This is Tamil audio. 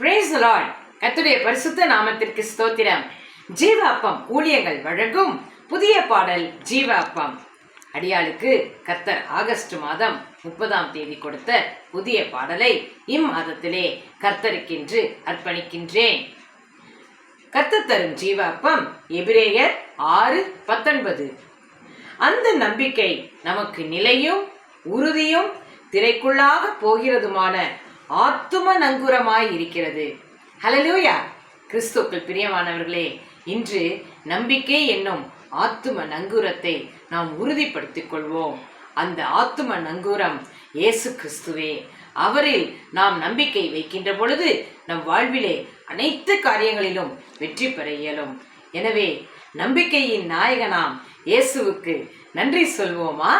பிரேஸ் லார்ட் கத்துடைய பரிசுத்த நாமத்திற்கு ஸ்தோத்திரம். ஜீவ அப்பம் ஊழியங்கள் வழங்கும் புதிய பாடல் ஜீவ அப்பம் அடியாளுக்கு கர்த்தர் ஆகஸ்ட் மாதம் முப்பதாம் தேதி கொடுத்த புதிய பாடலை இம்மாதத்திலே கர்த்தருக்கென்று அர்ப்பணிக்கின்றேன். கர்த்தர் தரும் ஜீவ அப்பம் எபிரேயர் ஆறு பத்தொன்பது. அந்த நம்பிக்கை நமக்கு நிலையும் உறுதியும் திரைக்குள்ளாக போகிறதுமான ஆத்தும நங்குரமாய் இருக்கிறது. ஹலலூயா கிறிஸ்துக்கள் பிரியமானவர்களே இன்று நம்பிக்கை என்னும் ஆத்தும நங்கூரத்தை நாம் உறுதிப்படுத்திக் கொள்வோம். அந்த ஆத்தும நங்கூரம் இயேசு கிறிஸ்துவே. அவரில் நாம் நம்பிக்கை வைக்கின்ற பொழுது நம் வாழ்விலே அனைத்து காரியங்களிலும் வெற்றி பெற இயலும். எனவே நம்பிக்கையின் நாயகனாம் இயேசுவுக்கு நன்றி சொல்வோமா?